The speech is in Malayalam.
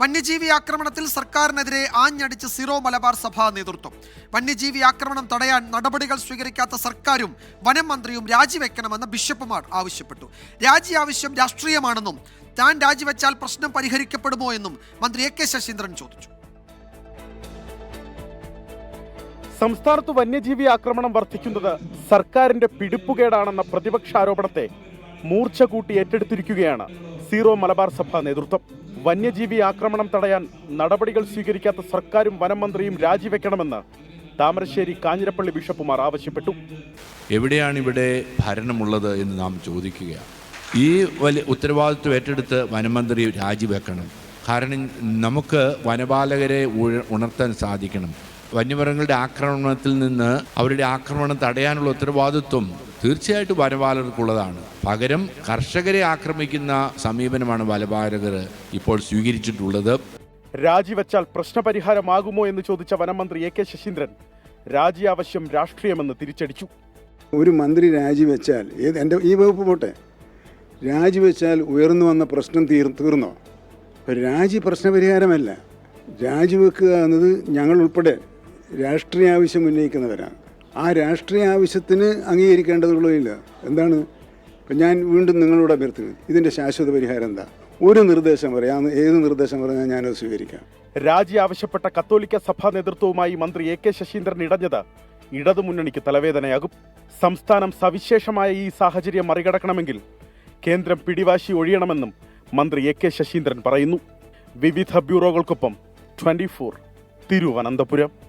വന്യജീവി ആക്രമണത്തിൽ സർക്കാരിനെതിരെ ആഞ്ഞടിച്ച് സിറോ മലബാർ സഭാ നേതൃത്വം. വന്യജീവി ആക്രമണം തടയാൻ നടപടികൾ സ്വീകരിക്കാത്ത സർക്കാരും വനം മന്ത്രിയും രാജിവെക്കണമെന്ന് ബിഷപ്പുമാർ ആവശ്യപ്പെട്ടു. രാജി ആവശ്യം രാഷ്ട്രീയമാണെന്നും താൻ രാജിവെച്ചാൽ പ്രശ്നം പരിഹരിക്കപ്പെടുമോ എന്നും മന്ത്രി എ കെ ശശീന്ദ്രൻ ചോദിച്ചു. സംസ്ഥാനത്ത് വന്യജീവി ആക്രമണം വർദ്ധിക്കുന്നത് സർക്കാരിന്റെ പിടിപ്പുകേടാണെന്ന പ്രതിപക്ഷ ആരോപണത്തെ മൂർച്ച കൂട്ടി ഏറ്റെടുത്തിരിക്കുകയാണ്. സീറോ മലബാർ സഭ നേതൃത്വം. വന്യജീവി ആക്രമണം തടയാൻ നടപടികൾ സ്വീകരിക്കാത്ത സർക്കാരും വനം മന്ത്രിയും രാജിവെക്കണമെന്ന് താമരശ്ശേരി കാഞ്ഞിരപ്പള്ളി ബിഷപ്പുമാർ ആവശ്യപ്പെട്ടു. എവിടെയാണ് ഇവിടെ ഭരണമുള്ളത് എന്ന് നാം ചോദിക്കുകയാണ്. ഈ വലിയ ഉത്തരവാദിത്വം ഏറ്റെടുത്ത് വനമന്ത്രി രാജിവെക്കണം. കാരണം നമുക്ക് വനപാലകരെ ഉണർത്താൻ സാധിക്കണം. വന്യമൃഗങ്ങളുടെ ആക്രമണത്തിൽ നിന്ന് അവരുടെ ആക്രമണം തടയാനുള്ള ഉത്തരവാദിത്വം തീർച്ചയായിട്ടും വനപാലകർക്കുള്ളതാണ്. പകരം കർഷകരെ ആക്രമിക്കുന്ന സമീപനമാണ് വനപാലകർ ഇപ്പോൾ സ്വീകരിച്ചിട്ടുള്ളത്. രാജിവെച്ചാൽ പ്രശ്നപരിഹാരമാകുമോ എന്ന് ചോദിച്ച വനമന്ത്രി എ കെ ശശീന്ദ്രൻ രാജി ആവശ്യം രാഷ്ട്രീയമെന്ന് തിരിച്ചടിച്ചു. ഒരു മന്ത്രി രാജിവെച്ചാൽ ഏത് എന്റെ ഈ വകുപ്പ് പോട്ടെ രാജിവെച്ചാൽ ഉയർന്നു വന്ന പ്രശ്നം തീർ തീർന്നോ? ഒരു രാജി പ്രശ്നപരിഹാരമല്ല. രാജിവെക്കുക എന്നത് ഞങ്ങൾ ഉൾപ്പെടെ രാഷ്ട്രീയ ആവശ്യം ഉന്നയിക്കുന്നവരാണ്. ആ രാഷ്ട്രീയ ആവശ്യത്തിന് അംഗീകരിക്കേണ്ടതുള്ളതില്ല എന്താണ്? ഇപ്പം ഞാൻ വീണ്ടും നിങ്ങളോട് അഭ്യർത്ഥിക്കുന്നു. ഇതിന്റെ ശാശ്വത പരിഹാരം എന്താ? ഒരു നിർദ്ദേശം പറയാം. ഏത് നിർദ്ദേശം പറഞ്ഞാൽ ഞാനത് സ്വീകരിക്കാം. രാജി ആവശ്യപ്പെട്ട കത്തോലിക്ക സഭാ നേതൃത്വവുമായി മന്ത്രി എ കെ ശശീന്ദ്രൻ ഇടഞ്ഞത് ഇടതുമുന്നണിക്ക് തലവേദനയാകും. സംസ്ഥാനം സവിശേഷമായ ഈ സാഹചര്യം മറികടക്കണമെങ്കിൽ കേന്ദ്രം പിടിവാശി ഒഴിയണമെന്നും മന്ത്രി എ കെ ശശീന്ദ്രൻ പറയുന്നു. വിവിധ ബ്യൂറോകൾക്കൊപ്പം ട്വന്റി ഫോർ തിരുവനന്തപുരം.